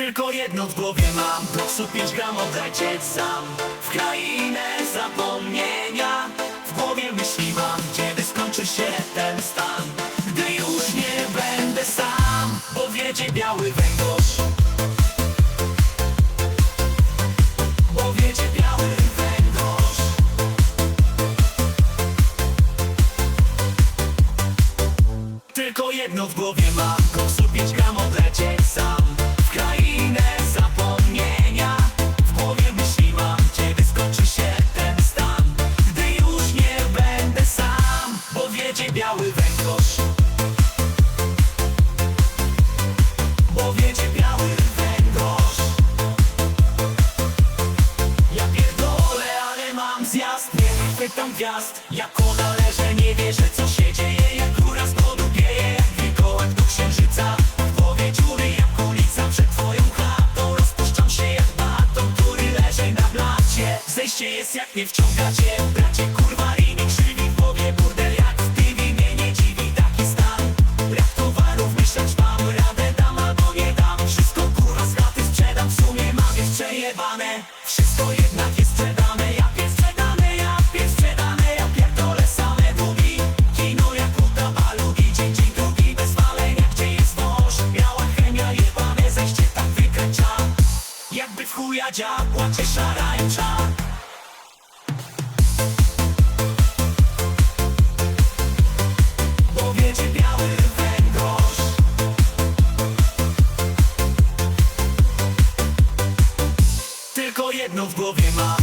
Tylko jedno w głowie mam. Koksu 5 gram odlecieć sam. W krainę zapomnienia W głowie myśli mam Kiedy skończy się ten stan. Gdy już nie będę sam Bo wiedzie biały węgorz. Bo wiedzie biały węgorz. Tylko jedno w głowie mam. Koksu 5 gram odlecieć sam Biały węgorz. Bo wiedzie biały węgorz. Ja pierdolę, ale mam zjazd. Nie chwytam gwiazd. Jako należę, nie wierzę co się dzieje. Jak góra z podu pieje Jak wilkołak do księżyca. W głowie dziury jak ulica Przed twoją chatą. Rozpuszczam się jak baton Który leży na blacie. Zejście jest jak nie wciągacie. Bracie kurwa przejebane Wszystko jednak jest sprzedane Ja pies sprzedane, ja pies sprzedane Ja pierdolę same długi. Kino jak uda balugi Dzień, dzień drugi bez walenia Gdzie jest wąż? Biała chemia jebane Zejście tak wykręca. Jakby w chuja dziabła cię szarańcza jedno w głowie mam